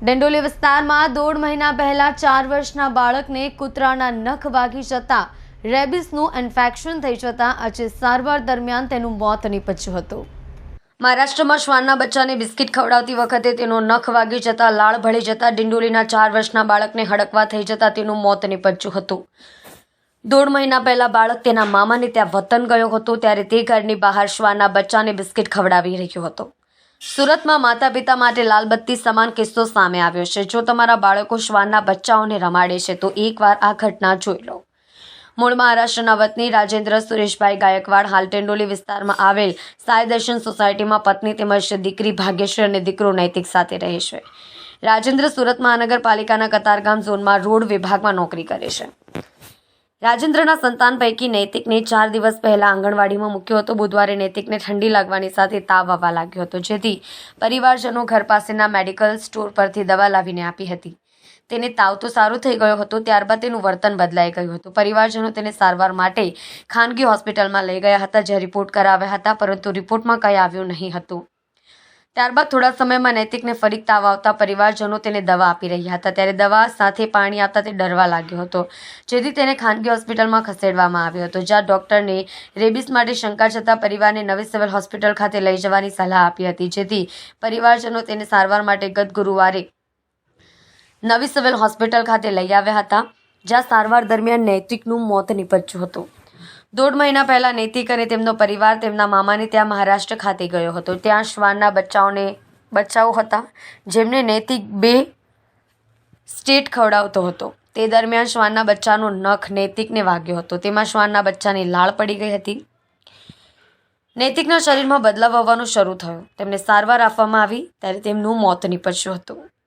ડેન્ડોલી વિસ્તારમાં દોઢ મહિના પહેલા ચાર વર્ષના બાળકને કૂતરાના નખ વાગી જતા રેબિસનું ઇન્ફેક્શન થઈ જતા આજે સારવાર દરમિયાન તેનું મોત નીપજ્યું હતું. મહારાષ્ટ્રમાં શ્વાનના બચ્ચાને બિસ્કિટ ખવડાવતી વખતે તેનો નખ વાગી જતા લાળ ભળી જતા ડિંડોલીના ચાર વર્ષના બાળકને હડકવા થઈ જતા તેનું મોત નીપજ્યું હતું. દોઢ મહિના પહેલા બાળક તેના મામાને ત્યાં વતન ગયો હતો, ત્યારે તે ઘરની બહાર શ્વાનના બચ્ચાને બિસ્કિટ ખવડાવી રહ્યો હતો. સુરતમાં માતા પિતા માટે લાલબત્તી સમાન કિસ્સો સામે આવ્યો છે. જો તમારા બાળકો શ્વાનના બચ્ચાઓને રમાડે છે, તો એકવાર આ ઘટના જોઈ લો. મૂળ મહારાષ્ટ્રના વતની રાજેન્દ્ર સુરેશભાઈ ગાયકવાડ હાલ ટેંડોલી વિસ્તારમાં આવેલ સાય દર્શન સોસાયટીમાં પત્ની તેમજ દીકરી ભાગ્યશ્રી અને દીકરો નૈતિક સાથે રહે છે. રાજેન્દ્ર સુરત મહાનગરપાલિકાના કતારગામ ઝોનમાં રોડ વિભાગમાં નોકરી કરે છે. રાજેન્દ્રના સંતાન પૈકી નૈતિકને ચાર દિવસ પહેલા આંગણવાડીમાં મૂક્યો હતો. બુધવારે નૈતિકને ઠંડી લાગવાની સાથે તાવ આવવા લાગ્યો હતો. જેથી પરિવારજનો ઘર પાસેના મેડિકલ સ્ટોર પરથી દવા લાવીને આપી હતી. તેને તાવ તો સારો થઈ ગયો હતો, ત્યારબાદ તેનું વર્તન બદલાઈ ગયું હતું. પરિવારજનો તેને સારવાર માટે ખાનગી હોસ્પિટલમાં લઈ ગયા હતા જે રિપોર્ટ કરાવ્યા હતા, પરંતુ રિપોર્ટમાં કંઈ આવ્યું નહીં હતું. ત્યારબાદ થોડા સમયમાં નૈતિકને ફરી તાવ આવતા પરિવારજનો તેને દવા આપી રહ્યા હતા. ત્યારે દવા સાથે પાણી આપતા તે ડરવા લાગ્યો હતો, જેથી તેને ખાનગી હોસ્પિટલમાં ખસેડવામાં આવ્યો હતો, જ્યાં ડોક્ટરને રેબિસ માટે શંકા જતાં પરિવારને નવી સિવિલ હોસ્પિટલ ખાતે લઈ જવાની સલાહ આપી હતી, જેથી પરિવારજનો તેને સારવાર માટે ગત ગુરુવારે નવી સિવિલ હોસ્પિટલ ખાતે લઈ આવ્યા હતા, જ્યાં સારવાર દરમિયાન નૈતિકનું મોત નીપજ્યું હતું. દોઢ મહિના પહેલા નૈતિક અને તેમનો પરિવાર તેમના મામાને ત્યાં મહારાષ્ટ્ર ખાતે ગયો હતો. ત્યાં શ્વાનના બચ્ચાઓને બચ્ચાઓ હતા, જેમને નૈતિક બે સ્ટેટ ખવડાવતો હતો. તે દરમિયાન શ્વાનના બચ્ચાનો નખ નૈતિકને વાગ્યો હતો. તેમાં શ્વાનના બચ્ચાની લાળ પડી ગઈ હતી. નૈતિકના શરીરમાં બદલાવ આવવાનું શરૂ થયો. તેમને સારવાર આપવામાં આવી, ત્યારે તેમનું મોત નીપજ્યું હતું.